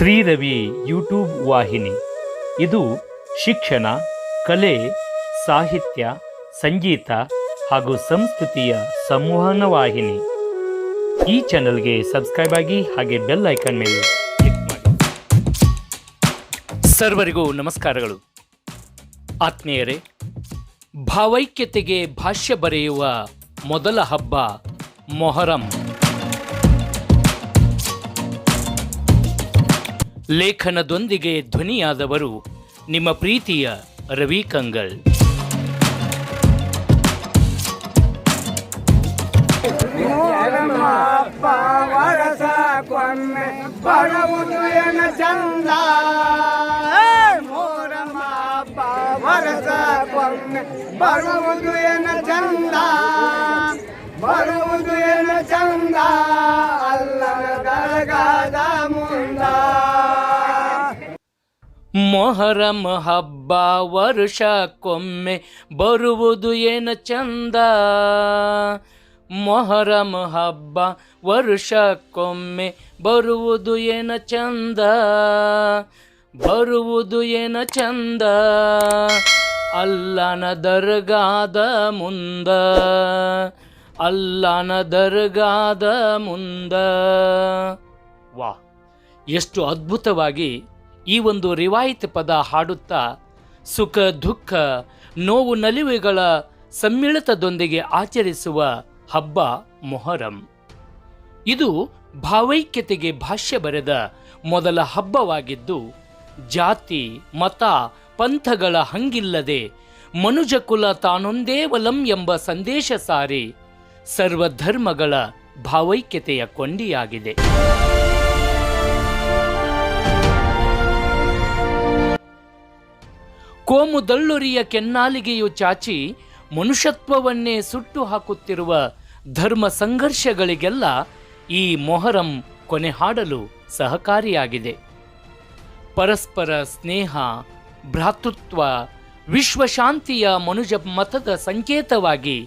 Sriravi YouTube ವಾಹಿನಿ. ಇದು ಶಿಕ್ಷಣ, ಕಲೆ, ಸಾಹಿತ್ಯ, ಸಂಗೀತ ಹಾಗೂ ಸಂಸ್ಕೃತಿಯ ಸಂವಹನ ವಾಹಿನಿ. ಈ ಚಾನಲ್ಗೆ ಸಬ್ಸ್ಕ್ರೈಬ್ ಆಗಿ ಹಾಗೆ ಬೆಲ್ ಐಕಾನ್ ಮೇಲೆ ಕ್ಲಿಕ್ ಮಾಡಿ. ಸರ್ವರಿಗೂ ನಮಸ್ಕಾರಗಳು. ಆತ್ಮೀಯರೇ, ಭಾವೈಕ್ಯತೆಗೆ ಭಾಷ್ಯ ಬರೆಯುವ ಮೊದಲ ಹಬ್ಬ ಮೊಹರಂ. ಲೇಖನದೊಂದಿಗೆ ಧ್ವನಿಯಾದವರು ನಿಮ್ಮ ಪ್ರೀತಿಯ ರವಿ ಕಂಗಲ್. ಬರುವುದು ಎನ ಚಂದ ಬರುವುದು ಎನ ಚಂದ ಮೊಹರಂ ಹಬ್ಬ ವರ್ಷಕ್ಕೊಮ್ಮೆ ಬರುವುದು ಏನ ಚಂದ? ಮೊಹರಂ ಹಬ್ಬ ವರ್ಷಕ್ಕೊಮ್ಮೆ ಬರುವುದು ಏನ ಚಂದ? ಬರುವುದು ಏನ ಚಂದ? ಅಲ್ಲನ ದರ್ಗಾದ ಮುಂದ ಅಲ್ಲನ ದರ್ಗಾದ ಮುಂದ. ವಾ. ಎಷ್ಟು ಅದ್ಭುತವಾಗಿ ಈ ಒಂದು ರಿವಾಯಿತಿ ಪದ ಹಾಡುತ್ತಾ ಸುಖ, ದುಃಖ, ನೋವು, ನಲಿವೆಗಳ ಸಮ್ಮಿಳಿತದೊಂದಿಗೆ ಆಚರಿಸುವ ಹಬ್ಬ ಮೊಹರಂ. ಇದು ಭಾವೈಕ್ಯತೆಗೆ ಭಾಷ್ಯ ಬರೆದ ಮೊದಲ ಹಬ್ಬವಾಗಿದ್ದು, ಜಾತಿ, ಮತ, ಪಂಥಗಳ ಹಂಗಿಲ್ಲದೆ ಮನುಜಕುಲ ತಾನೊಂದೇ ವಲಂ ಎಂಬ ಸಂದೇಶ ಸಾರಿ ಸರ್ವಧರ್ಮಗಳ ಭಾವೈಕ್ಯತೆಯ ಕೊಂಡಿಯಾಗಿದೆ. ಕೋಮು ದಳ್ಳುರಿಯ ಕೆನ್ನಾಲಿಗೆಯು ಚಾಚಿ ಮನುಷ್ಯತ್ವವನ್ನೇ ಸುಟ್ಟು ಹಾಕುತ್ತಿರುವ ಧರ್ಮ ಸಂಘರ್ಷಗಳಿಗೆಲ್ಲ ಈ ಮೊಹರಂ ಕೊನೆ ಹಾಡಲು ಸಹಕಾರಿಯಾಗಿದೆ. ಪರಸ್ಪರ ಸ್ನೇಹ, ಭ್ರಾತೃತ್ವ, ವಿಶ್ವಶಾಂತಿಯ ಮನುಜ ಮತದ ಸಂಕೇತವಾಗಿ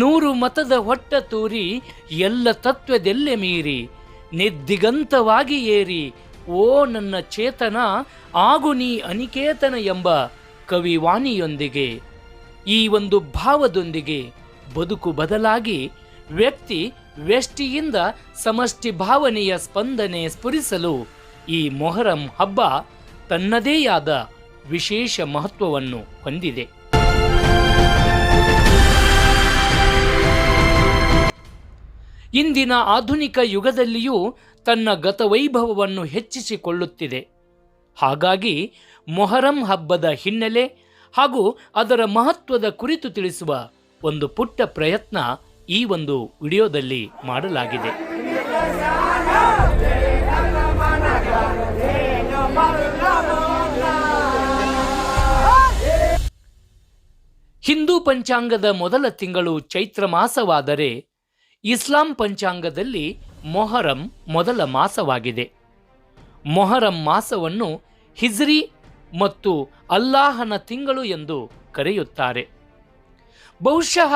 ನೂರು ಮತದ ಹೊಟ್ಟ ತೂರಿ ಎಲ್ಲ ತತ್ವದೆಲ್ಲೆ ಮೀರಿ ನಿದ್ದಿಗಂತವಾಗಿ ಏರಿ, ಓ ನನ್ನ ಚೇತನ, ಆಗು ನೀ ಅನಿಕೇತನ ಎಂಬ ಕವಿವಾಣಿಯೊಂದಿಗೆ, ಈ ಒಂದು ಭಾವದೊಂದಿಗೆ ಬದುಕು ಬದಲಾಗಿ ವ್ಯಕ್ತಿ ವ್ಯಷ್ಟಿಯಿಂದ ಸಮಷ್ಟಿ ಭಾವನೆಯ ಸ್ಪಂದನೆ ಸ್ಫುರಿಸಲು ಈ ಮೊಹರಂ ಹಬ್ಬ ತನ್ನದೇ ಆದ ವಿಶೇಷ ಮಹತ್ವವನ್ನು ಹೊಂದಿದೆ. ಇಂದಿನ ಆಧುನಿಕ ಯುಗದಲ್ಲಿಯೂ ತನ್ನ ಗತವೈಭವವನ್ನು ಹೆಚ್ಚಿಸಿಕೊಳ್ಳುತ್ತಿದೆ. ಹಾಗಾಗಿ ಮೊಹರಂ ಹಬ್ಬದ ಹಿನ್ನೆಲೆ ಹಾಗೂ ಅದರ ಮಹತ್ವದ ಕುರಿತು ತಿಳಿಸುವ ಒಂದು ಪುಟ್ಟ ಪ್ರಯತ್ನ ಈ ಒಂದು ವಿಡಿಯೋದಲ್ಲಿ ಮಾಡಲಾಗಿದೆ. ಹಿಂದೂ ಪಂಚಾಂಗದ ಮೊದಲ ತಿಂಗಳು ಚೈತ್ರ ಮಾಸವಾದರೆ ಇಸ್ಲಾಂ ಪಂಚಾಂಗದಲ್ಲಿ ಮೊಹರಂ ಮೊದಲ ಮಾಸವಾಗಿದೆ. ಮೊಹರಂ ಮಾಸವನ್ನು ಹಿಜ್ರಿ ಮತ್ತು ಅಲ್ಲಾಹನ ತಿಂಗಳು ಎಂದು ಕರೆಯುತ್ತಾರೆ. ಬಹುಶಃ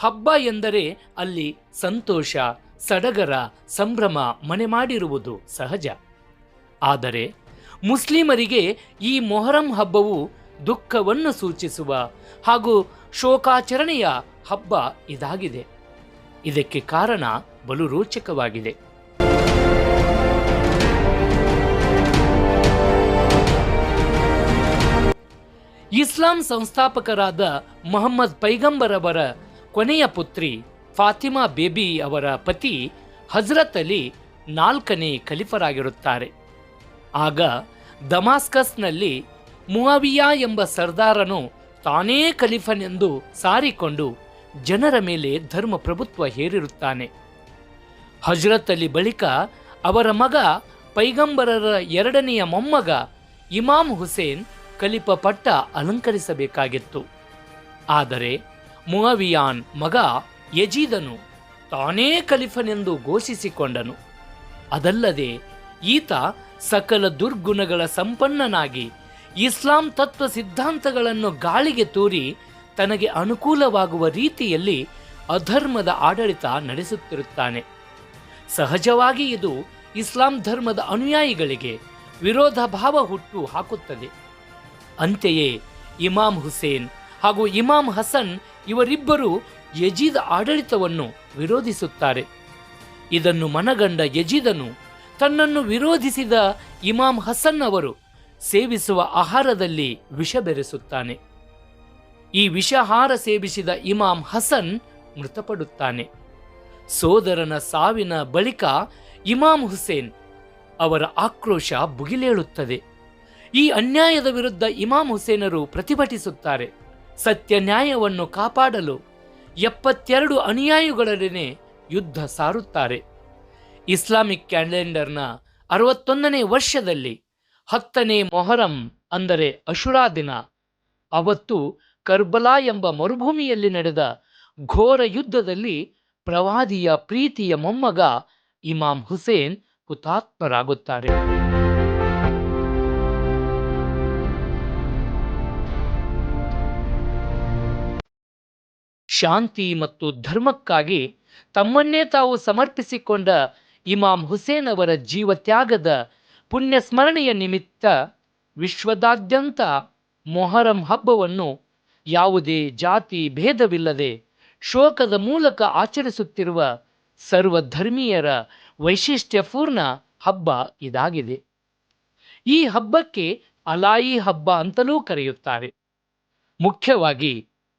ಹಬ್ಬ ಎಂದರೆ ಅಲ್ಲಿ ಸಂತೋಷ, ಸಡಗರ, ಸಂಭ್ರಮ ಮನೆ ಮಾಡಿರುವುದು ಸಹಜ. ಆದರೆ ಮುಸ್ಲಿಮರಿಗೆ ಈ ಮೊಹರಂ ಹಬ್ಬವು ದುಃಖವನ್ನು ಸೂಚಿಸುವ ಹಾಗೂ ಶೋಕಾಚರಣೆಯ ಹಬ್ಬ ಇದಾಗಿದೆ. ಇದಕ್ಕೆ ಕಾರಣ ಬಲು ರೋಚಕವಾಗಿದೆ. ಇಸ್ಲಾಂ ಸಂಸ್ಥಾಪಕರಾದ ಮೊಹಮ್ಮದ್ ಪೈಗಂಬರ್ ಅವರ ಕೊನೆಯ ಪುತ್ರಿ ಫಾತಿಮಾ ಬೇಬಿ ಅವರ ಪತಿ ಹಜರತ್ ಅಲಿ ನಾಲ್ಕನೇ ಖಲೀಫರಾಗಿರುತ್ತಾರೆ. ಆಗ ದಮಾಸ್ಕಸ್ನಲ್ಲಿ ಮುವಾವಿಯಾ ಎಂಬ ಸರ್ದಾರನು ತಾನೇ ಖಲೀಫನೆಂದು ಸಾರಿಕೊಂಡು ಜನರ ಮೇಲೆ ಧರ್ಮ ಪ್ರಭುತ್ವ ಹೇರಿರುತ್ತಾನೆ. ಹಜರತ್ ಅಲಿ ಬಳಿಕ ಅವರ ಮಗ ಪೈಗಂಬರರ ಎರಡನೆಯ ಮೊಮ್ಮಗ ಇಮಾಮ್ ಹುಸೇನ್ ಕಲಿಪ ಪಟ್ಟ ಅಲಂಕರಿಸಬೇಕಾಗಿತ್ತು. ಆದರೆ ಮುಹವಿಯಾನ್ ಮಗ ಯಜೀದನು ತಾನೇ ಕಲಿಫನೆಂದು ಘೋಷಿಸಿಕೊಂಡನು. ಅದಲ್ಲದೆ ಈತ ಸಕಲ ದುರ್ಗುಣಗಳ ಸಂಪನ್ನನಾಗಿ ಇಸ್ಲಾಂ ತತ್ವ ಸಿದ್ಧಾಂತಗಳನ್ನು ಗಾಳಿಗೆ ತೂರಿ ತನಗೆ ಅನುಕೂಲವಾಗುವ ರೀತಿಯಲ್ಲಿ ಅಧರ್ಮದ ಆಡಳಿತ ನಡೆಸುತ್ತಿರುತ್ತಾನೆ. ಸಹಜವಾಗಿ ಇದು ಇಸ್ಲಾಂ ಧರ್ಮದ ಅನುಯಾಯಿಗಳಿಗೆ ವಿರೋಧ ಭಾವ ಹುಟ್ಟು ಹಾಕುತ್ತದೆ. ಅಂತೆಯೇ ಇಮಾಮ್ ಹುಸೇನ್ ಹಾಗೂ ಇಮಾಮ್ ಹಸನ್ ಇವರಿಬ್ಬರು ಯಜೀದ್ ಆಡಳಿತವನ್ನು ವಿರೋಧಿಸುತ್ತಾರೆ. ಇದನ್ನು ಮನಗಂಡ ಯಜೀದನು ತನ್ನನ್ನು ವಿರೋಧಿಸಿದ ಇಮಾಮ್ ಹಸನ್ ಅವರು ಸೇವಿಸುವ ಆಹಾರದಲ್ಲಿ ವಿಷ ಬೆರೆಸುತ್ತಾನೆ. ಈ ವಿಷಾಹಾರ ಸೇವಿಸಿದ ಇಮಾಮ್ ಹಸನ್ ಮೃತಪಡುತ್ತಾನೆ. ಸೋದರನ ಸಾವಿನ ಬಳಿಕ ಇಮಾಮ್ ಹುಸೇನ್ ಅವರ ಆಕ್ರೋಶ ಭುಗಿಲೇಳುತ್ತದೆ. ಈ ಅನ್ಯಾಯದ ವಿರುದ್ಧ ಇಮಾಮ್ ಹುಸೇನರು ಪ್ರತಿಭಟಿಸುತ್ತಾರೆ. ಸತ್ಯ ನ್ಯಾಯವನ್ನು ಕಾಪಾಡಲು ಎಪ್ಪತ್ತೆರಡು ಅನುಯಾಯಿಗಳೊಡನೆ ಯುದ್ಧ ಸಾರುತ್ತಾರೆ. ಇಸ್ಲಾಮಿಕ್ ಕ್ಯಾಲೆಂಡರ್ನ ಅರವತ್ತೊಂದನೇ ವರ್ಷದಲ್ಲಿ ಹತ್ತನೇ ಮೊಹರಂ ಅಂದರೆ ಅಶುರಾ ದಿನ, ಅವತ್ತು ಕರ್ಬಲಾ ಎಂಬ ಮರುಭೂಮಿಯಲ್ಲಿ ನಡೆದ ಘೋರ ಯುದ್ಧದಲ್ಲಿ ಪ್ರವಾದಿಯ ಪ್ರೀತಿಯ ಮೊಮ್ಮಗ ಇಮಾಮ್ ಹುಸೇನ್ ಹುತಾತ್ಮರಾಗುತ್ತಾರೆ. ಶಾಂತಿ ಮತ್ತು ಧರ್ಮಕ್ಕಾಗಿ ತಮ್ಮನ್ನೇ ತಾವು ಸಮರ್ಪಿಸಿಕೊಂಡ ಇಮಾಮ್ ಹುಸೇನ್ ಅವರ ಜೀವತ್ಯಾಗದ ಪುಣ್ಯ ಸ್ಮರಣೆಯ ನಿಮಿತ್ತ ವಿಶ್ವದಾದ್ಯಂತ ಮೊಹರಂ ಹಬ್ಬವನ್ನು ಯಾವುದೇ ಜಾತಿ ಭೇದವಿಲ್ಲದೆ ಶೋಕದ ಮೂಲಕ ಆಚರಿಸುತ್ತಿರುವ ಸರ್ವಧರ್ಮೀಯರ ವೈಶಿಷ್ಟ್ಯಪೂರ್ಣ ಹಬ್ಬ ಇದಾಗಿದೆ. ಈ ಹಬ್ಬಕ್ಕೆ ಅಲಾಯಿ ಹಬ್ಬ ಅಂತಲೂ ಕರೆಯುತ್ತಾರೆ. ಮುಖ್ಯವಾಗಿ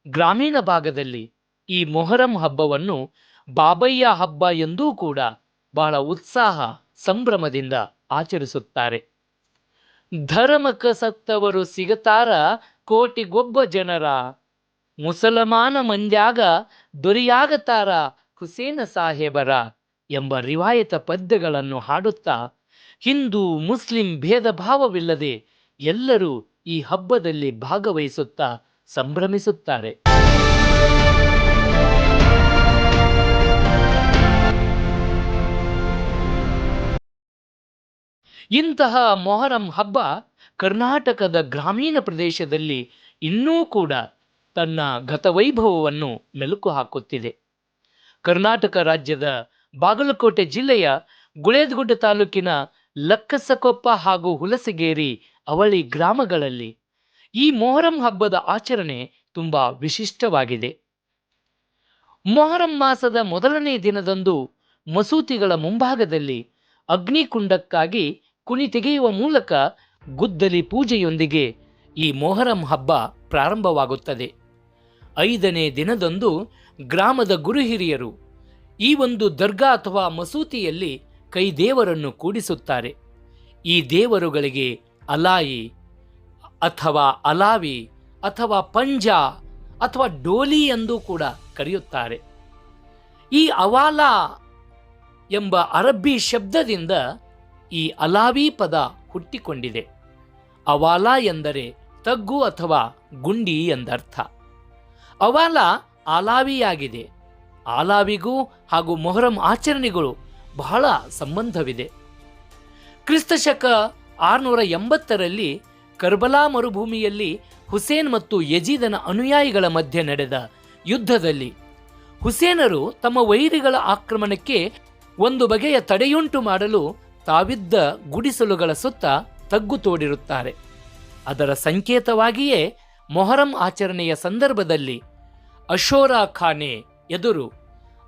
ಗ್ರಾಮೀಣ ಭಾಗದಲ್ಲಿ ಈ ಮೊಹರಂ ಹಬ್ಬವನ್ನು ಬಾಬಯ್ಯ ಹಬ್ಬ ಎಂದೂ ಕೂಡ ಬಹಳ ಉತ್ಸಾಹ, ಸಂಭ್ರಮದಿಂದ ಆಚರಿಸುತ್ತಾರೆ. ಧರ್ಮ ಸತ್ತವರು ಸಿಗತಾರ ಕೋಟಿಗೊಬ್ಬ ಜನರ. ಮುಸಲ್ಮಾನ ಮಂದ್ಯಾಗ ದೊರೆಯಾಗತಾರ ಹುಸೇನ ಸಾಹೇಬರ ಎಂಬ ರಿವಾಯತ ಪದ್ಯಗಳನ್ನು ಹಾಡುತ್ತಾ, ಹಿಂದೂ ಮುಸ್ಲಿಂ ಭೇದ ಭಾವವಿಲ್ಲದೆ ಎಲ್ಲರೂ ಈ ಹಬ್ಬದಲ್ಲಿ ಭಾಗವಹಿಸುತ್ತಾ ಸಂಭ್ರಮಿಸುತ್ತಾರೆ. ಇಂತಹ ಮೊಹರಂ ಹಬ್ಬ ಕರ್ನಾಟಕದ ಗ್ರಾಮೀಣ ಪ್ರದೇಶದಲ್ಲಿ ಇನ್ನೂ ಕೂಡ ತನ್ನ ಗತವೈಭವವನ್ನು ಮೆಲುಕು ಹಾಕುತ್ತಿದೆ. ಕರ್ನಾಟಕ ರಾಜ್ಯದ ಬಾಗಲಕೋಟೆ ಜಿಲ್ಲೆಯ ಗುಳೇದಗುಡ್ಡ ತಾಲೂಕಿನ ಲಕ್ಕಸಕೊಪ್ಪ ಹಾಗೂ ಹುಲಸಗೇರಿ ಅವಳಿ ಗ್ರಾಮಗಳಲ್ಲಿ ಈ ಮೊಹರಂ ಹಬ್ಬದ ಆಚರಣೆ ತುಂಬ ವಿಶಿಷ್ಟವಾಗಿದೆ. ಮೊಹರಂ ಮಾಸದ ಮೊದಲನೇ ದಿನದಂದು ಮಸೂತಿಗಳ ಮುಂಭಾಗದಲ್ಲಿ ಅಗ್ನಿಕುಂಡಕ್ಕಾಗಿ ಕುಣಿ ತೆಗೆಯುವ ಮೂಲಕ ಗುದ್ದಲಿ ಪೂಜೆಯೊಂದಿಗೆ ಈ ಮೊಹರಂ ಹಬ್ಬ ಪ್ರಾರಂಭವಾಗುತ್ತದೆ. ಐದನೇ ದಿನದಂದು ಗ್ರಾಮದ ಗುರುಹಿರಿಯರು ಈ ಒಂದು ದರ್ಗಾ ಅಥವಾ ಮಸೂತಿಯಲ್ಲಿ ಕೈ ದೇವರನ್ನು ಕೂಡಿಸುತ್ತಾರೆ. ಈ ದೇವರುಗಳಿಗೆ ಅಲಾಯಿ ಅಥವಾ ಅಲಾವಿ ಅಥವಾ ಪಂಜ ಅಥವಾ ಡೋಲಿ ಎಂದು ಕೂಡ ಕರೆಯುತ್ತಾರೆ. ಈ ಅವಾಲಾ ಎಂಬ ಅರಬ್ಬಿ ಶಬ್ದದಿಂದ ಈ ಅಲಾವಿ ಪದ ಹುಟ್ಟಿಕೊಂಡಿದೆ. ಅವಾಲ ಎಂದರೆ ತಗ್ಗು ಅಥವಾ ಗುಂಡಿ ಎಂದರ್ಥ. ಅವಾಲ ಆಲಾವಿಯಾಗಿದೆ. ಆಲಾವಿಗೂ ಹಾಗೂ ಮೊಹರಂ ಆಚರಣೆಗಳು ಬಹಳ ಸಂಬಂಧವಿದೆ. ಕ್ರಿಸ್ತಶಕ ಆರುನೂರ ಎಂಬತ್ತರಲ್ಲಿ ಕರ್ಬಲಾ ಮರುಭೂಮಿಯಲ್ಲಿ ಹುಸೇನ್ ಮತ್ತು ಯಜೀದನ ಅನುಯಾಯಿಗಳ ಮಧ್ಯೆ ನಡೆದ ಯುದ್ಧದಲ್ಲಿ ಹುಸೇನರು ತಮ್ಮ ವೈರಿಗಳ ಆಕ್ರಮಣಕ್ಕೆ ಒಂದು ಬಗೆಯ ತಡೆಯುಂಟು ಮಾಡಲು ತಾವಿದ್ದ ಗುಡಿಸಲುಗಳ ಸುತ್ತ ತಗ್ಗು ತೋಡಿರುತ್ತಾರೆ. ಅದರ ಸಂಕೇತವಾಗಿಯೇ ಮೊಹರಂ ಆಚರಣೆಯ ಸಂದರ್ಭದಲ್ಲಿ ಅಶೋರಾ ಖಾನೆ ಎದುರು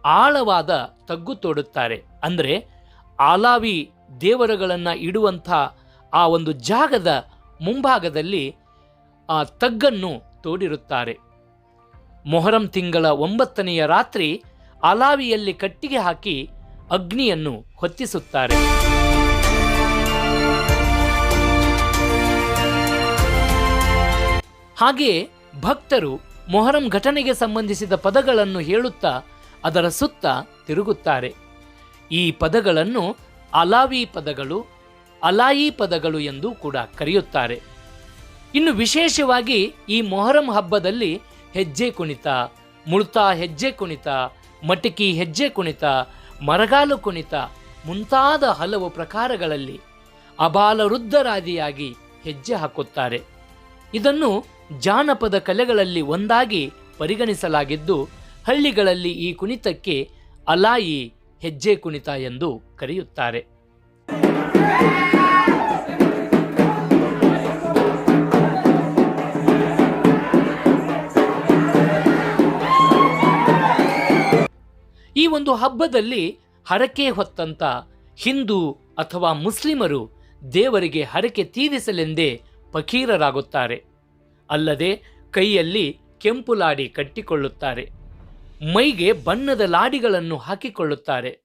ಆಳವಾದ ತಗ್ಗು ತೋಡುತ್ತಾರೆ. ಅಂದರೆ ಆಲಾವಿ ದೇವರುಗಳನ್ನು ಇಡುವಂಥ ಆ ಒಂದು ಜಾಗದ ಮುಂಭಾಗದಲ್ಲಿ ಆ ತಗ್ಗನ್ನು ತೋಡಿರುತ್ತಾರೆ. ಮೊಹರಂ ತಿಂಗಳ ಒಂಬತ್ತನೆಯ ರಾತ್ರಿ ಅಲಾವಿಯಲ್ಲಿ ಕಟ್ಟಿಗೆ ಹಾಕಿ ಅಗ್ನಿಯನ್ನು ಹೊತ್ತಿಸುತ್ತಾರೆ. ಹಾಗೆಯೇ ಭಕ್ತರು ಮೊಹರಂ ಘಟನೆಗೆ ಸಂಬಂಧಿಸಿದ ಪದಗಳನ್ನು ಹೇಳುತ್ತಾ ಅದರ ಸುತ್ತ ತಿರುಗುತ್ತಾರೆ. ಈ ಪದಗಳನ್ನು ಅಲಾವಿ ಪದಗಳು, ಅಲಾಯಿ ಪದಗಳು ಎಂದು ಕೂಡ ಕರೆಯುತ್ತಾರೆ. ಇನ್ನು ವಿಶೇಷವಾಗಿ ಈ ಮೊಹರಂ ಹಬ್ಬದಲ್ಲಿ ಹೆಜ್ಜೆ ಕುಣಿತ, ಮುಳ್ತಾ ಹೆಜ್ಜೆ ಕುಣಿತ, ಮಟಕಿ ಹೆಜ್ಜೆ ಕುಣಿತ, ಮರಗಾಲು ಕುಣಿತ ಮುಂತಾದ ಹಲವು ಪ್ರಕಾರಗಳಲ್ಲಿ ಅಬಾಲವೃದ್ಧರಾದಿಯಾಗಿ ಹೆಜ್ಜೆ ಹಾಕುತ್ತಾರೆ. ಇದನ್ನು ಜಾನಪದ ಕಲೆಗಳಲ್ಲಿ ಒಂದಾಗಿ ಪರಿಗಣಿಸಲಾಗಿದ್ದು, ಹಳ್ಳಿಗಳಲ್ಲಿ ಈ ಕುಣಿತಕ್ಕೆ ಅಲಾಯಿ ಹೆಜ್ಜೆ ಕುಣಿತ ಎಂದು ಕರೆಯುತ್ತಾರೆ. ಈ ಒಂದು ಹಬ್ಬದಲ್ಲಿ ಹರಕೆ ಹೊತ್ತಂತ ಹಿಂದೂ ಅಥವಾ ಮುಸ್ಲಿಮರು ದೇವರಿಗೆ ಹರಕೆ ತೀರಿಸಲೆಂದೇ ಫಕೀರರಾಗುತ್ತಾರೆ. ಅಲ್ಲದೆ ಕೈಯಲ್ಲಿ ಕೆಂಪು ಲಾಡಿ ಕಟ್ಟಿಕೊಳ್ಳುತ್ತಾರೆ. ಮೈಗೆ ಬಣ್ಣದ ಲಾಡಿಗಳನ್ನು ಹಾಕಿಕೊಳ್ಳುತ್ತಾರೆ.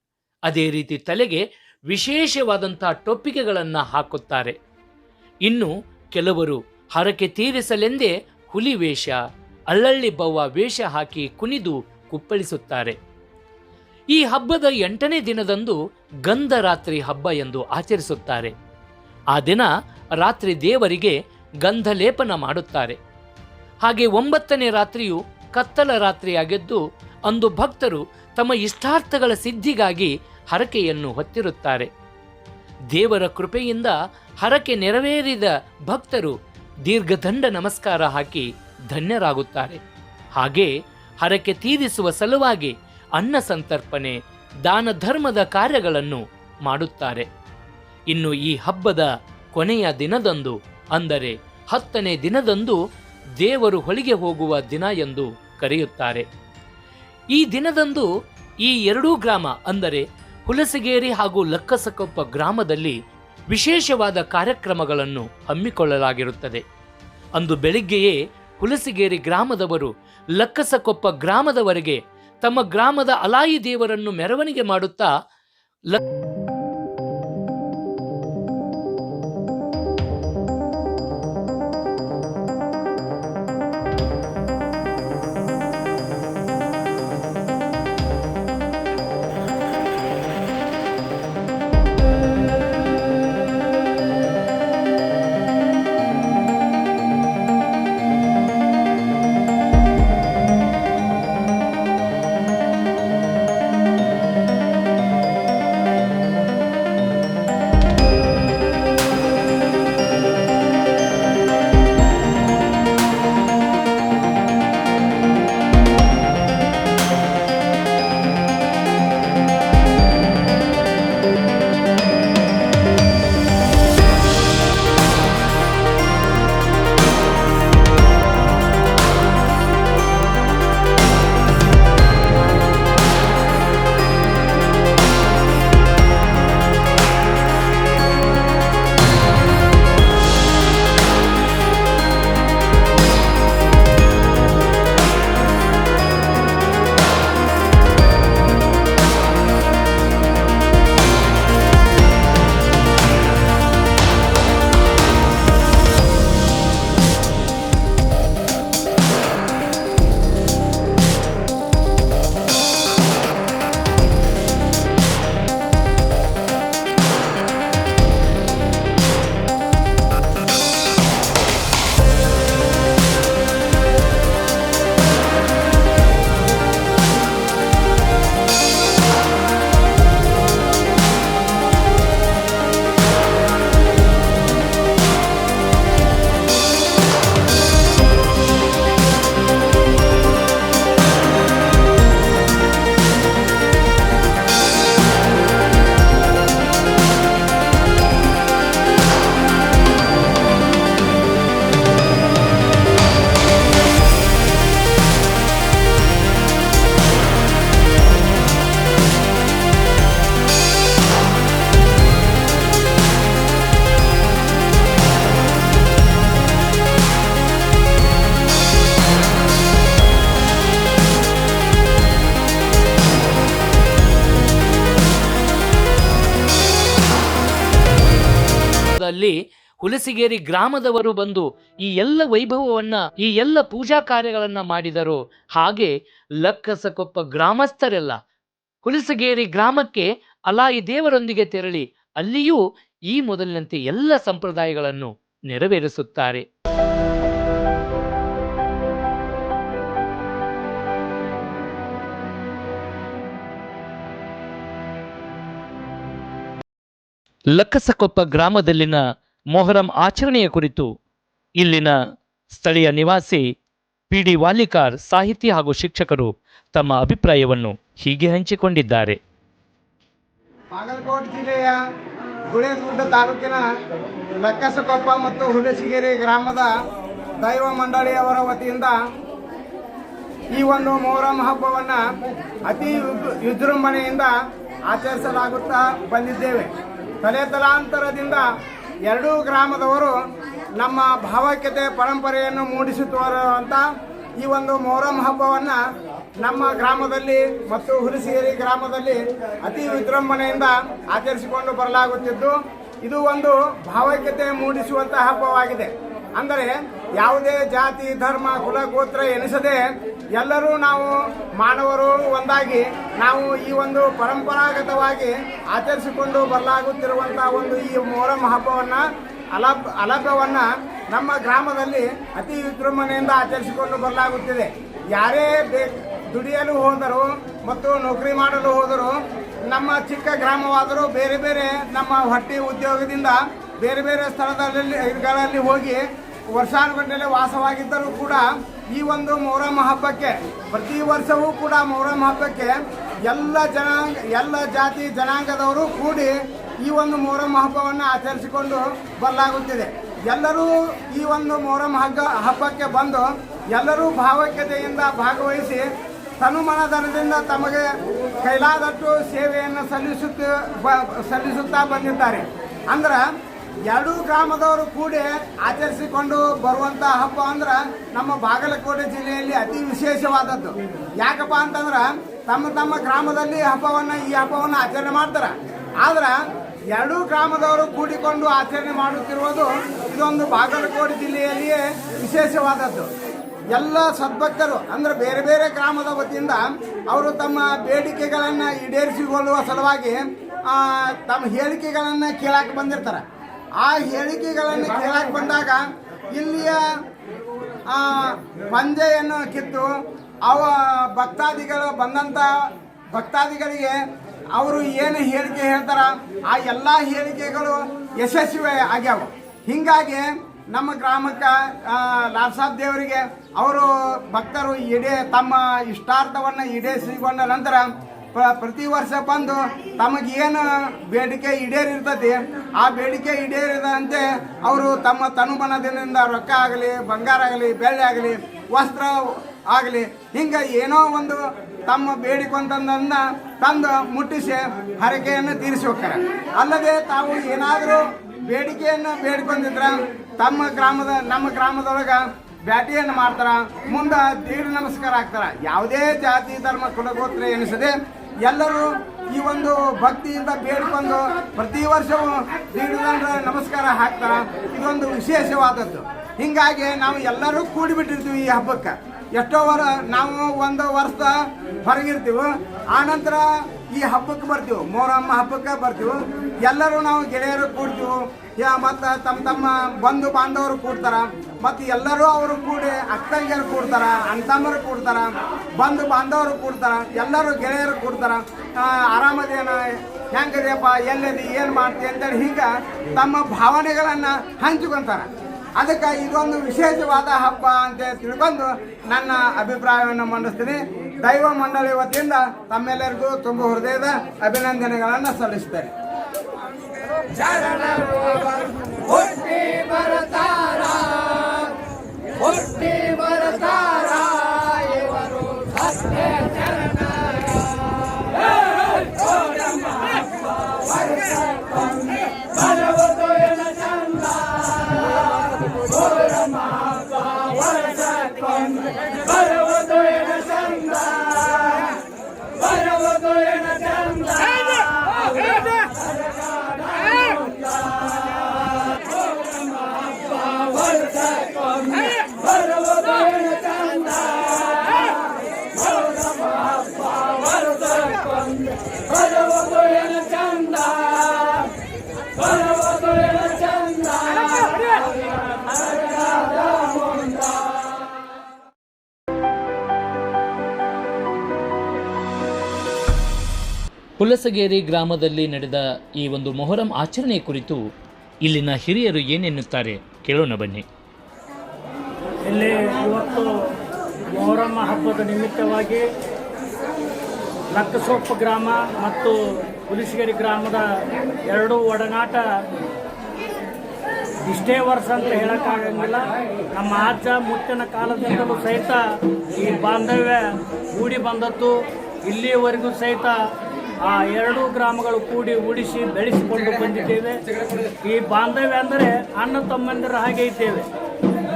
ಅದೇ ರೀತಿ ತಲೆಗೆ ವಿಶೇಷವಾದಂಥ ಟೊಪ್ಪಿಗೆಗಳನ್ನು ಹಾಕುತ್ತಾರೆ. ಇನ್ನು ಕೆಲವರು ಹರಕೆ ತೀರಿಸಲೆಂದೇ ಹುಲಿ ವೇಷ, ಅಲ್ಲಳ್ಳಿ ಬವ್ವ ವೇಷ ಹಾಕಿ ಕುಣಿದು ಕುಪ್ಪಳಿಸುತ್ತಾರೆ. ಈ ಹಬ್ಬದ ಎಂಟನೇ ದಿನದಂದು ಗಂಧರಾತ್ರಿ ಹಬ್ಬ ಎಂದು ಆಚರಿಸುತ್ತಾರೆ. ಆ ದಿನ ರಾತ್ರಿ ದೇವರಿಗೆ ಗಂಧ ಲೇಪನ ಮಾಡುತ್ತಾರೆ. ಹಾಗೆ ಒಂಬತ್ತನೇ ರಾತ್ರಿಯು ಕತ್ತಲ ರಾತ್ರಿಯಾಗಿದ್ದು ಅಂದು ಭಕ್ತರು ತಮ್ಮ ಇಷ್ಟಾರ್ಥಗಳ ಸಿದ್ಧಿಗಾಗಿ ಹರಕೆಯನ್ನು ಹೊತ್ತಿರುತ್ತಾರೆ. ದೇವರ ಕೃಪೆಯಿಂದ ಹರಕೆ ನೆರವೇರಿದ ಭಕ್ತರು ದೀರ್ಘದಂಡ ನಮಸ್ಕಾರ ಹಾಕಿ ಧನ್ಯರಾಗುತ್ತಾರೆ. ಹಾಗೆ ಹರಕೆ ತೀರಿಸುವ ಸಲುವಾಗಿ ಅನ್ನ ಸಂತರ್ಪಣೆ, ದಾನ ಧರ್ಮದ ಕಾರ್ಯಗಳನ್ನು ಮಾಡುತ್ತಾರೆ. ಇನ್ನು ಈ ಹಬ್ಬದ ಕೊನೆಯ ದಿನದಂದು ಅಂದರೆ ಹತ್ತನೇ ದಿನದಂದು ದೇವರು ಹೊಳಿಗೆ ಹೋಗುವ ದಿನ ಎಂದು ಕರೆಯುತ್ತಾರೆ. ಈ ದಿನದಂದು ಈ ಎರಡೂ ಗ್ರಾಮ ಅಂದರೆ ಹುಲಸಗೇರಿ ಹಾಗೂ ಲಕ್ಕಸಕೊಪ್ಪ ಗ್ರಾಮದಲ್ಲಿ ವಿಶೇಷವಾದ ಕಾರ್ಯಕ್ರಮಗಳನ್ನು ಹಮ್ಮಿಕೊಳ್ಳಲಾಗಿರುತ್ತದೆ. ಅಂದು ಬೆಳಿಗ್ಗೆಯೇ ಹುಲಸಗೇರಿ ಗ್ರಾಮದವರು ಲಕ್ಕಸಕೊಪ್ಪ ಗ್ರಾಮದವರೆಗೆ ತಮ್ಮ ಗ್ರಾಮದ ಅಲಾಯಿ ದೇವರನ್ನು ಮೆರವಣಿಗೆ ಮಾಡುತ್ತಾ ಅಲ್ಲಿ ಹುಲಸಿಗೇರಿ ಗ್ರಾಮದವರು ಬಂದು ಈ ಎಲ್ಲ ವೈಭವವನ್ನ, ಈ ಎಲ್ಲ ಪೂಜಾ ಕಾರ್ಯಗಳನ್ನ ಮಾಡಿದರು. ಹಾಗೆ ಲಕ್ಕಸಕೊಪ್ಪ ಗ್ರಾಮಸ್ಥರೆಲ್ಲ ಹುಲಸಗೇರಿ ಗ್ರಾಮಕ್ಕೆ ಅಲಾಯಿ ದೇವರೊಂದಿಗೆ ತೆರಳಿ ಅಲ್ಲಿಯೂ ಈ ಮೊದಲಿನಂತೆ ಎಲ್ಲ ಸಂಪ್ರದಾಯಗಳನ್ನು ನೆರವೇರಿಸುತ್ತಾರೆ. ಲಕ್ಕಸಕೊಪ್ಪ ಗ್ರಾಮದಲ್ಲಿನ ಮೊಹರಂ ಆಚರಣೆಯ ಕುರಿತು ಇಲ್ಲಿನ ಸ್ಥಳೀಯ ನಿವಾಸಿ ಪಿ ಡಿ ವಾಲಿಕಾರ್ ಸಾಹಿತಿ ಹಾಗೂ ಶಿಕ್ಷಕರು ತಮ್ಮ ಅಭಿಪ್ರಾಯವನ್ನು ಹೀಗೆ ಹಂಚಿಕೊಂಡಿದ್ದಾರೆ. ಬಾಗಲಕೋಟೆ ಜಿಲ್ಲೆಯ ಗುಳೇದಗುಡ್ಡ ತಾಲೂಕಿನ ಲಕ್ಕಸಕೊಪ್ಪ ಮತ್ತು ಹುಲಸಿಗೆರೆ ಗ್ರಾಮದ ದೈವ ಮಂಡಳಿಯವರ ವತಿಯಿಂದ ಈ ಒಂದು ಮೊಹರಂ ಹಬ್ಬವನ್ನು ಅತಿ ವಿಜೃ- ವಿಜೃಂಭಣೆಯಿಂದ ಆಚರಿಸಲಾಗುತ್ತಾ ಬಂದಿದ್ದೇವೆ. ತಲೆ ತಲಾಂತರದಿಂದ ಎರಡೂ ಗ್ರಾಮದವರು ನಮ್ಮ ಭಾವೈಕ್ಯತೆ ಪರಂಪರೆಯನ್ನು ಮೂಡಿಸುತ್ತಿರುವಂಥ ಈ ಒಂದು ಮೊಹರಂ ಹಬ್ಬವನ್ನು ನಮ್ಮ ಗ್ರಾಮದಲ್ಲಿ ಮತ್ತು ಹುಲಿಸಿಗೇರಿ ಗ್ರಾಮದಲ್ಲಿ ಅತಿ ವಿಜೃಂಭಣೆಯಿಂದ ಆಚರಿಸಿಕೊಂಡು ಬರಲಾಗುತ್ತಿದ್ದು, ಇದು ಒಂದು ಭಾವೈಕ್ಯತೆ ಮೂಡಿಸುವಂಥ ಹಬ್ಬವಾಗಿದೆ. ಅಂದರೆ ಯಾವುದೇ ಜಾತಿ, ಧರ್ಮ, ಕುಲ, ಗೋತ್ರ ಎನಿಸದೆ ಎಲ್ಲರೂ ನಾವು ಮಾನವರು ಒಂದಾಗಿ ನಾವು ಈ ಒಂದು ಪರಂಪರಾಗತವಾಗಿ ಆಚರಿಸಿಕೊಂಡು ಬರಲಾಗುತ್ತಿರುವಂಥ ಒಂದು ಈ ಮೊಹರಂ ಹಬ್ಬವನ್ನು ಅಲಬ್ ಅಲಭವನ್ನು ನಮ್ಮ ಗ್ರಾಮದಲ್ಲಿ ಅತಿ ವಿಜೃಂಭಣೆಯಿಂದ ಆಚರಿಸಿಕೊಂಡು ಬರಲಾಗುತ್ತಿದೆ. ಯಾರೇ ಬೇ ದುಡಿಯಲು ಹೋದರು ಮತ್ತು ನೌಕರಿ ಮಾಡಲು ಹೋದರು ನಮ್ಮ ಚಿಕ್ಕ ಗ್ರಾಮವಾದರೂ ಬೇರೆ ಬೇರೆ ನಮ್ಮ ಹೊಟ್ಟೆ ಉದ್ಯೋಗದಿಂದ ಬೇರೆ ಬೇರೆ ಸ್ಥಳದಲ್ಲಿ ಹೋಗಿ ವರ್ಷಾನುಗಟ್ಟಲೆ ವಾಸವಾಗಿದ್ದರೂ ಕೂಡ ಈ ಒಂದು ಮೊಹರಂ ಹಬ್ಬಕ್ಕೆ ಪ್ರತಿ ವರ್ಷವೂ ಕೂಡ ಮೊಹರಂ ಹಬ್ಬಕ್ಕೆ ಎಲ್ಲ ಜನಾಂಗ, ಎಲ್ಲ ಜಾತಿ ಜನಾಂಗದವರು ಕೂಡಿ ಈ ಒಂದು ಮೊಹರಂ ಹಬ್ಬವನ್ನು ಆಚರಿಸಿಕೊಂಡು ಬರಲಾಗುತ್ತಿದೆ. ಎಲ್ಲರೂ ಈ ಒಂದು ಮೊಹರಂ ಹಗ್ಗ ಹಬ್ಬಕ್ಕೆ ಬಂದು ಎಲ್ಲರೂ ಭಾವೈಕ್ಯತೆಯಿಂದ ಭಾಗವಹಿಸಿ ತನುಮನಧನದಿಂದ ತಮಗೆ ಕೈಲಾದಷ್ಟು ಸೇವೆಯನ್ನು ಸಲ್ಲಿಸುತ್ತ ಸಲ್ಲಿಸುತ್ತಾ ಬಂದಿದ್ದಾರೆ. ಅಂದ್ರೆ ಎರಡೂ ಗ್ರಾಮದವರು ಕೂಡಿ ಆಚರಿಸಿಕೊಂಡು ಬರುವಂಥ ಹಬ್ಬ ಅಂದ್ರೆ ನಮ್ಮ ಬಾಗಲಕೋಟೆ ಜಿಲ್ಲೆಯಲ್ಲಿ ಅತಿ ವಿಶೇಷವಾದದ್ದು. ಯಾಕಪ್ಪ ಅಂತಂದ್ರೆ ತಮ್ಮ ತಮ್ಮ ಗ್ರಾಮದಲ್ಲಿ ಹಬ್ಬವನ್ನು, ಈ ಹಬ್ಬವನ್ನು ಆಚರಣೆ ಮಾಡ್ತಾರೆ. ಆದ್ರೆ ಎರಡೂ ಗ್ರಾಮದವರು ಕೂಡಿಕೊಂಡು ಆಚರಣೆ ಮಾಡುತ್ತಿರುವುದು ಇದೊಂದು ಬಾಗಲಕೋಟೆ ಜಿಲ್ಲೆಯಲ್ಲಿಯೇ ವಿಶೇಷವಾದದ್ದು. ಎಲ್ಲ ಸದ್ಭಕ್ತರು, ಅಂದ್ರೆ ಬೇರೆ ಬೇರೆ ಗ್ರಾಮದ ವತಿಯಿಂದ ಅವರು ತಮ್ಮ ಬೇಡಿಕೆಗಳನ್ನು ಈಡೇರಿಸಿಕೊಳ್ಳುವ ಸಲುವಾಗಿ ತಮ್ಮ ಹೇಳಿಕೆಗಳನ್ನು ಕೇಳಕ್ಕೆ ಬಂದಿರ್ತಾರೆ. ಆ ಹೇಳಿಕೆಗಳನ್ನು ಕೇಳಕ್ಕೆ ಬಂದಾಗ ಇಲ್ಲಿಯ ಪಂಜೆಯನ್ನು ಕಿತ್ತು ಅವ ಭಕ್ತಾದಿಗಳು ಬಂದಂಥ ಭಕ್ತಾದಿಗಳಿಗೆ ಅವರು ಏನು ಹೇಳಿಕೆ ಹೇಳ್ತಾರ, ಆ ಎಲ್ಲ ಹೇಳಿಕೆಗಳು ಯಶಸ್ವಿ ಆಗ್ಯಾವ. ಹಿಂಗಾಗಿ ನಮ್ಮ ಗ್ರಾಮಕ್ಕೆ ಲಾಲ್ಸಾಬ್ ದೇವರಿಗೆ ಅವರು ಭಕ್ತರು ಈಡೇ ತಮ್ಮ ಇಷ್ಟಾರ್ಥವನ್ನು ಈಡೇರಿಸಿಕೊಂಡ ನಂತರ ಪ್ರತಿ ವರ್ಷ ಬಂದು ತಮಗೇನು ಬೇಡಿಕೆ ಈಡೇರಿರ್ತತಿ ಆ ಬೇಡಿಕೆ ಈಡೇರಿದಂತೆ ಅವರು ತಮ್ಮ ತನುಮನದಿಂದ ರೊಕ್ಕ ಆಗಲಿ, ಬಂಗಾರ ಆಗಲಿ, ಬೆಳ್ಳಿ ಆಗಲಿ, ವಸ್ತ್ರ ಆಗಲಿ, ಹಿಂಗೆ ಏನೋ ಒಂದು ತಮ್ಮ ಬೇಡಿಕೊಂಡನ್ನ ತಂದು ಮುಟ್ಟಿಸಿ ಹರಕೆಯನ್ನು ತೀರಿಸಿ ಹೋಗ್ತಾರೆ ಅಲ್ಲದೆ ತಾವು ಏನಾದರೂ ಬೇಡಿಕೆಯನ್ನು ಬೇಡಿಕೊಂಡಿದ್ರೆ, ತಮ್ಮ ಗ್ರಾಮದ, ನಮ್ಮ ಗ್ರಾಮದೊಳಗೆ ಬ್ಯಾಟಿಯನ್ನು ಮಾಡ್ತಾರ, ಮುಂದೆ ದೀಡ್ ನಮಸ್ಕಾರ ಆಗ್ತಾರೆ. ಯಾವುದೇ ಜಾತಿ, ಧರ್ಮ, ಕುಲಗೋತ್ರ ಎನಿಸದೆ ಎಲ್ಲರೂ ಈ ಒಂದು ಭಕ್ತಿಯಿಂದ ಬೇಡ್ಕೊಂಡು ಪ್ರತಿ ವರ್ಷವೂ ದೀಢದಂಡ ನಮಸ್ಕಾರ ಹಾಕ್ತಾರ ಇದೊಂದು ವಿಶೇಷವಾದದ್ದು. ಹಿಂಗಾಗಿ ನಾವು ಎಲ್ಲರೂ ಕೂಡಿಬಿಟ್ಟಿರ್ತೀವಿ ಈ ಹಬ್ಬಕ್ಕೆ. ಎಷ್ಟೋ ವರ ನಾವು ಒಂದು ವರ್ಷ ಹೊರಗಿರ್ತೀವಿ. ಆನಂತರ ಈ ಹಬ್ಬಕ್ಕೆ ಬರ್ತೀವಿ. ಮೋರಮ್ಮ ಹಬ್ಬಕ್ಕೆ ಬರ್ತೀವಿ. ಎಲ್ಲರೂ ನಾವು ಗೆಳೆಯರು ಕೂಡ್ತೀವಿ. ಮತ್ತು ತಮ್ಮ ತಮ್ಮ ಬಂಧು ಬಾಂಧವರು ಕೂಡ್ತಾರ. ಮತ್ತು ಎಲ್ಲರೂ ಅವರು ಕೂಡಿ ಅಕ್ಕಂಗಿಯರು ಕೂಡ್ತಾರ ಅಂತಮ್ಮರು ಕೂಡ್ತಾರ ಬಂಧು ಬಾಂಧವರು ಕೂಡ್ತಾರ, ಎಲ್ಲರೂ ಗೆಳೆಯರು ಕೂಡ್ತಾರ. ಆರಾಮದೇನ ಹೆಂಗದೆಯಪ್ಪ ಎಲ್ಲದಿ, ಏನು ಮಾಡ್ತಿ ಅಂತೇಳಿ ಹಿಂಗೆ ತಮ್ಮ ಭಾವನೆಗಳನ್ನು ಹಂಚಿಕೊಂತಾರೆ. ಅದಕ್ಕೆ ಇದೊಂದು ವಿಶೇಷವಾದ ಹಬ್ಬ ಅಂತ ತಿಳ್ಕೊಂಡು ನನ್ನ ಅಭಿಪ್ರಾಯವನ್ನು ಮಂಡಿಸ್ತೀನಿ. ದೈವ ಮಂಡಳಿ ವತಿಯಿಂದ ತಮ್ಮೆಲ್ಲರಿಗೂ ತುಂಬ ಹೃದಯದ ಅಭಿನಂದನೆಗಳನ್ನು ಸಲ್ಲಿಸ್ತೇನೆ. ಹೊಟ್ಟೆ ಬರತಾರಾ ಹುಲಸಗೇರಿ ಗ್ರಾಮದಲ್ಲಿ ನಡೆದ ಈ ಒಂದು ಮೊಹರಂ ಆಚರಣೆ ಕುರಿತು ಇಲ್ಲಿನ ಹಿರಿಯರು ಏನೆನ್ನುತ್ತಾರೆ ಕೇಳೋಣ ಬನ್ನಿ. ಇಲ್ಲಿ ಇವತ್ತು ಮೊಹರಂ ಹಬ್ಬದ ನಿಮಿತ್ತವಾಗಿ ಲಕ್ಕಸೋಪ್ಪ ಗ್ರಾಮ ಮತ್ತು ಹುಲಸಗೇರಿ ಗ್ರಾಮದ ಎರಡೂ ಒಡನಾಟ ಇಷ್ಟೇ ವರ್ಷ ಅಂತ ಹೇಳೋಕ್ಕಾಗಂಗಿಲ್ಲ ನಮ್ಮ ಅಜ್ಜ ಮುತ್ತಿನ ಕಾಲದಿಂದಲೂ ಸಹಿತ ಈ ಬಾಂಧವ್ಯ ಕೂಡಿ ಬಂದದ್ದು. ಇಲ್ಲಿಯವರೆಗೂ ಸಹಿತ ಆ ಎರಡೂ ಗ್ರಾಮಗಳು ಕೂಡಿ ಉಡಿಸಿ ಬೆಳೆಸಿಕೊಂಡು ಬಂದಿದ್ದೇವೆ. ಈ ಬಾಂಧವ್ಯ ಅಂದರೆ ಅಣ್ಣ ತಮ್ಮಂದಿರ ಹಾಗೆ ಇದ್ದೇವೆ.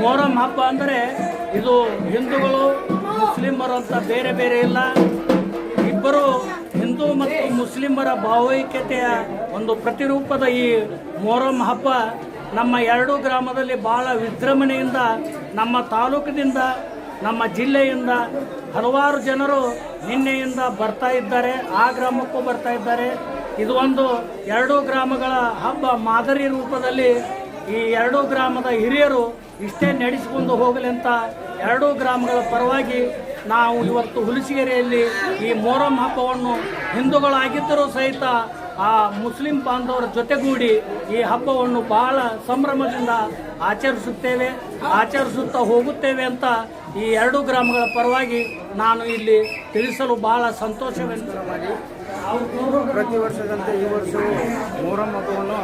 ಮೊಹರಂ ಹಬ್ಬ ಅಂದರೆ ಇದು ಹಿಂದೂಗಳು, ಮುಸ್ಲಿಮರು ಅಂತ ಬೇರೆ ಬೇರೆ ಇಲ್ಲ. ಇಬ್ಬರು ಹಿಂದೂ ಮತ್ತು ಮುಸ್ಲಿಮರ ಭಾವೈಕ್ಯತೆಯ ಒಂದು ಪ್ರತಿರೂಪದ ಈ ಮೊಹರಂ ಹಬ್ಬ ನಮ್ಮ ಎರಡೂ ಗ್ರಾಮದಲ್ಲಿ ಬಹಳ ವಿಜೃಂಭಣೆಯಿಂದ ನಮ್ಮ ತಾಲೂಕಿನಿಂದ ನಮ್ಮ ಜಿಲ್ಲೆಯಿಂದ ಹಲವಾರು ಜನರು ನಿನ್ನೆಯಿಂದ ಬರ್ತಾ ಇದ್ದಾರೆ, ಆ ಗ್ರಾಮಕ್ಕೂ ಬರ್ತಾ ಇದ್ದಾರೆ. ಇದು ಒಂದು ಎರಡೂ ಗ್ರಾಮಗಳ ಹಬ್ಬ ಮಾದರಿ ರೂಪದಲ್ಲಿ ಈ ಎರಡೂ ಗ್ರಾಮದ ಹಿರಿಯರು ಇಷ್ಟೇ ನಡೆಸಿಕೊಂಡು ಹೋಗಲಿ ಅಂತ ಎರಡೂ ಗ್ರಾಮಗಳ ಪರವಾಗಿ ನಾವು ಇವತ್ತು ಹುಲಸಿಗೆರೆಯಲ್ಲಿ ಈ ಮೊಹರಂ ಹಬ್ಬವನ್ನು ಹಿಂದೂಗಳಾಗಿದ್ದರೂ ಸಹಿತ ಆ ಮುಸ್ಲಿಂ ಬಾಂಧವರ ಜೊತೆಗೂಡಿ ಈ ಹಬ್ಬವನ್ನು ಬಹಳ ಸಂಭ್ರಮದಿಂದ ಆಚರಿಸುತ್ತೇವೆ, ಆಚರಿಸುತ್ತಾ ಹೋಗುತ್ತೇವೆ ಅಂತ ಈ ಎರಡು ಗ್ರಾಮಗಳ ಪರವಾಗಿ ನಾನು ಇಲ್ಲಿ ತಿಳಿಸಲು ಬಹಳ ಸಂತೋಷವೆಂದು ಮಾಡಿ. ಪ್ರತಿ ವರ್ಷದಂತೆ ಈ ವರ್ಷವೂ ಮೊಹರಂ ಹಬ್ಬವನ್ನು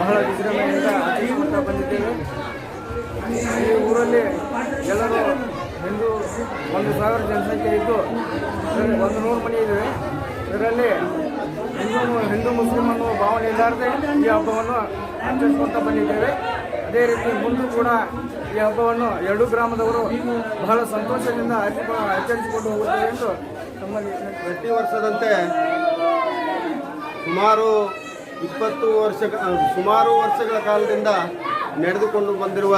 ಬಹಳ ವಿಜೃಂಭಣೆಯಿಂದ ಆಚರಿಸಿಕೊಂಡು ಬಂದಿದ್ದೇವೆ. ಈ ಊರಲ್ಲಿ ಎಲ್ಲರೂ ಹಿಂದೂ ಒಂದು ಸಾವಿರ ಜನಸಂಖ್ಯೆ ಇದ್ದು ಒಂದು ನೂರು ಮನೆ ಇವೆ ಇದರಲ್ಲಿ ಹಿಂದೂ ಹಿಂದೂ ಮುಸ್ಲಿಮ್ ಅನ್ನುವ ಭಾವನೆ ಇಲ್ಲಾರದೆ ಈ ಹಬ್ಬವನ್ನು ಆಚರಿಸ್ಕೊಳ್ತಾ ಬಂದಿದ್ದೇವೆ. ಅದೇ ರೀತಿ ಮುಂದೂ ಕೂಡ ಈ ಹಬ್ಬವನ್ನು ಎರಡೂ ಗ್ರಾಮದವರು ಬಹಳ ಸಂತೋಷದಿಂದ ಆಚರಿಸಿಕೊಂಡು ಹೋಗುತ್ತೇವೆ ಎಂದು ನಮ್ಮಲ್ಲಿ ಪ್ರತಿ ವರ್ಷದಂತೆ ಸುಮಾರು ಇಪ್ಪತ್ತು ವರ್ಷ ಸುಮಾರು ವರ್ಷಗಳ ಕಾಲದಿಂದ ನಡೆದುಕೊಂಡು ಬಂದಿರುವ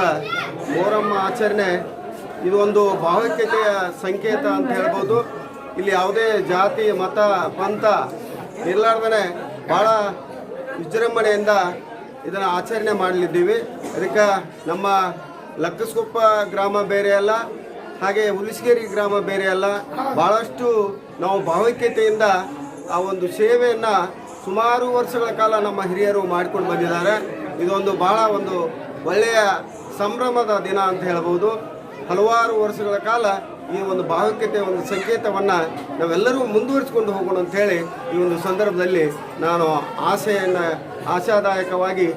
ಮೋರಮ್ಮ ಆಚರಣೆ ಇದು ಒಂದು ಭಾವೈಕ್ಯತೆಯ ಸಂಕೇತ ಅಂತ ಹೇಳ್ಬೋದು. ಇಲ್ಲಿ ಯಾವುದೇ ಜಾತಿ, ಮತ, ಪಂಥ ಇರಲಾರ್ದೇ ಭಾಳ ವಿಜೃಂಭಣೆಯಿಂದ ಇದನ್ನು ಆಚರಣೆ ಮಾಡಲಿದ್ದೀವಿ. ಅದಕ್ಕೆ ನಮ್ಮ ಲಕ್ಕಸ್ಕೊಪ್ಪ ಗ್ರಾಮ ಬೇರೆ ಅಲ್ಲ, ಹಾಗೆ ಹುಲಿಸ್ಗೇರಿ ಗ್ರಾಮ ಬೇರೆ ಅಲ್ಲ ಭಾಳಷ್ಟು ನಾವು ಭಾವೈಕ್ಯತೆಯಿಂದ ಆ ಒಂದು ಸೇವೆಯನ್ನು ಸುಮಾರು ವರ್ಷಗಳ ಕಾಲ ನಮ್ಮ ಹಿರಿಯರು ಮಾಡಿಕೊಂಡು ಬಂದಿದ್ದಾರೆ. ಇದೊಂದು ಭಾಳ ಒಂದು ಒಳ್ಳೆಯ ಸಂಭ್ರಮದ ದಿನ ಅಂತ ಹೇಳ್ಬೋದು. ಹಲವಾರು ವರ್ಷಗಳ ಕಾಲ ಈ ಒಂದು ಭಾವೈಕ್ಯತೆಯ ಒಂದು ಸಂಕೇತವನ್ನು ನಾವೆಲ್ಲರೂ ಮುಂದುವರಿಸಿಕೊಂಡು ಹೋಗೋಣ ಅಂತ ಹೇಳಿ ಈ ಒಂದು ಸಂದರ್ಭದಲ್ಲಿ ನಾನು ಆಸೆಯನ್ನು, ಆಶಾದಾಯಕವಾಗಿ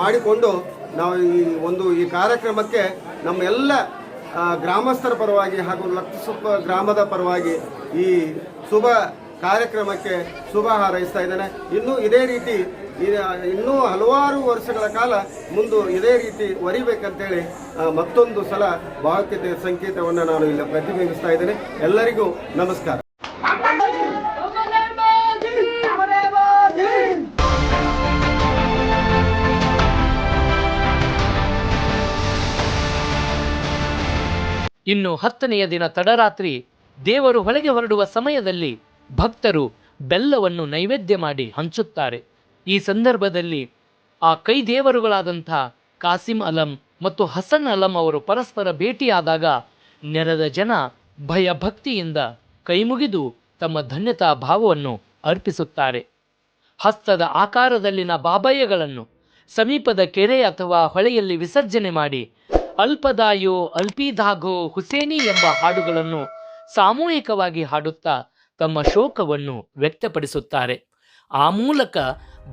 ಮಾಡಿಕೊಂಡು ನಾವು ಈ ಒಂದು ಈ ಕಾರ್ಯಕ್ರಮಕ್ಕೆ ನಮ್ಮ ಎಲ್ಲ ಗ್ರಾಮಸ್ಥರ ಪರವಾಗಿ ಹಾಗೂ ಲಕ್ಷಸುಪ್ಪ ಗ್ರಾಮದ ಪರವಾಗಿ ಈ ಶುಭ ಕಾರ್ಯಕ್ರಮಕ್ಕೆ ಶುಭ ಹಾರೈಸ್ತಾ ಇದ್ದೇನೆ. ಇನ್ನೂ ಇದೇ ರೀತಿ ಇನ್ನೂ ಹಲವಾರು ವರ್ಷಗಳ ಕಾಲ ಮುಂದೆ ಇದೇ ರೀತಿ ಒರಿಬೇಕಂತೇಳಿ ಮತ್ತೊಂದು ಸಲ ಭಾವೈಕ್ಯತೆಯ ಸಂಕೇತವನ್ನು ನಾನು ಇಲ್ಲಿ ಪ್ರತಿಬಿಂಬಿಸ್ತಾ ಇದ್ದೇನೆ. ಎಲ್ಲರಿಗೂ ನಮಸ್ಕಾರ. ಇನ್ನು ಹತ್ತನೆಯ ದಿನ ತಡರಾತ್ರಿ ದೇವರು ಹೊಳೆಗೆ ಹೊರಡುವ ಸಮಯದಲ್ಲಿ ಭಕ್ತರು ಬೆಲ್ಲವನ್ನು ನೈವೇದ್ಯ ಮಾಡಿ ಹಂಚುತ್ತಾರೆ. ಈ ಸಂದರ್ಭದಲ್ಲಿ ಆ ಕೈ ದೇವರುಗಳಾದಂಥ ಕಾಸಿಂ ಅಲಂ ಮತ್ತು ಹಸನ್ ಅಲಂ ಅವರು ಪರಸ್ಪರ ಭೇಟಿಯಾದಾಗ ನೆರೆದ ಜನ ಭಯ ಭಕ್ತಿಯಿಂದ ಕೈಮುಗಿದು ತಮ್ಮ ಧನ್ಯತಾ ಭಾವವನ್ನು ಅರ್ಪಿಸುತ್ತಾರೆ. ಹಸ್ತದ ಆಕಾರದಲ್ಲಿನ ಬಾಬಯ್ಯಗಳನ್ನು ಸಮೀಪದ ಕೆರೆ ಅಥವಾ ಹೊಳೆಯಲ್ಲಿ ವಿಸರ್ಜನೆ ಮಾಡಿ ಅಲ್ಪದಾಯೋ ಅಲ್ಪಿದಾಗೋ ಹುಸೇನಿ ಎಂಬ ಹಾಡುಗಳನ್ನು ಸಾಮೂಹಿಕವಾಗಿ ಹಾಡುತ್ತಾ ತಮ್ಮ ಶೋಕವನ್ನು ವ್ಯಕ್ತಪಡಿಸುತ್ತಾರೆ. ಆ ಮೂಲಕ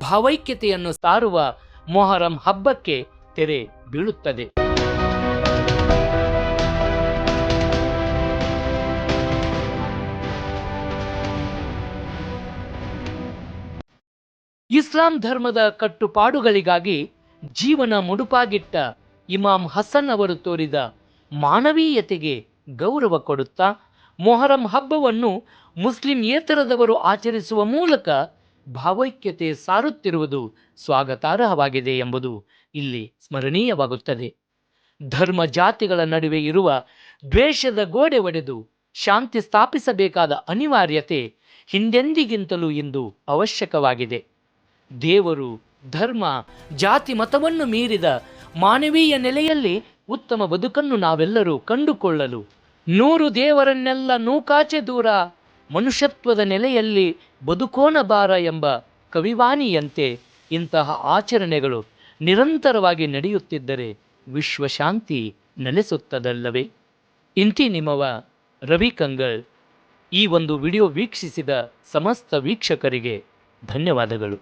ಭಾವೈಕ್ಯತೆಯನ್ನು ಸಾರುವ ಮೊಹರಂ ಹಬ್ಬಕ್ಕೆ ತೆರೆ ಬೀಳುತ್ತದೆ. ಇಸ್ಲಾಂ ಧರ್ಮದ ಕಟ್ಟುಪಾಡುಗಳಿಗಾಗಿ ಜೀವನ ಮುಡುಪಾಗಿಟ್ಟ ಇಮಾಮ್ ಹಸನ್ ಅವರು ತೋರಿದ ಮಾನವೀಯತೆಗೆ ಗೌರವ ಕೊಡುತ್ತಾ ಮೊಹರಂ ಹಬ್ಬವನ್ನು ಮುಸ್ಲಿಂ ಏತರದವರು ಆಚರಿಸುವ ಮೂಲಕ ಭಾವೈಕ್ಯತೆ ಸಾರುತ್ತಿರುವುದು ಸ್ವಾಗತಾರ್ಹವಾಗಿದೆ ಎಂಬುದು ಇಲ್ಲಿ ಸ್ಮರಣೀಯವಾಗುತ್ತದೆ. ಧರ್ಮ ಜಾತಿಗಳ ನಡುವೆ ಇರುವ ದ್ವೇಷದ ಗೋಡೆ ಒಡೆದು ಶಾಂತಿ ಸ್ಥಾಪಿಸಬೇಕಾದ ಅನಿವಾರ್ಯತೆ ಹಿಂದೆಂದಿಗಿಂತಲೂ ಇಂದು ಅವಶ್ಯಕವಾಗಿದೆ. ದೇವರು ಧರ್ಮ, ಜಾತಿ ಮತವನ್ನು ಮೀರಿದ ಮಾನವೀಯ ನೆಲೆಯಲ್ಲಿ ಉತ್ತಮ ಬದುಕನ್ನು ನಾವೆಲ್ಲರೂ ಕಂಡುಕೊಳ್ಳಲು ನೂರು ದೇವರನ್ನೆಲ್ಲ ನೂಕಾಚೆ ದೂರ ಮನುಷ್ಯತ್ವದ ನೆಲೆಯಲ್ಲಿ ಬದುಕೋನ ಬಾರ ಎಂಬ ಕವಿವಾಣಿಯಂತೆ ಇಂತಹ ಆಚರಣೆಗಳು ನಿರಂತರವಾಗಿ ನಡೆಯುತ್ತಿದ್ದರೆ ವಿಶ್ವಶಾಂತಿ ನೆಲೆಸುತ್ತದಲ್ಲವೇ? ಇಂತಿ ನಿಮ್ಮವ ರವಿ ಕಂಗಲ್ ಈ ಒಂದು ವಿಡಿಯೋ ವೀಕ್ಷಿಸಿದ ಸಮಸ್ತ ವೀಕ್ಷಕರಿಗೆ ಧನ್ಯವಾದಗಳು.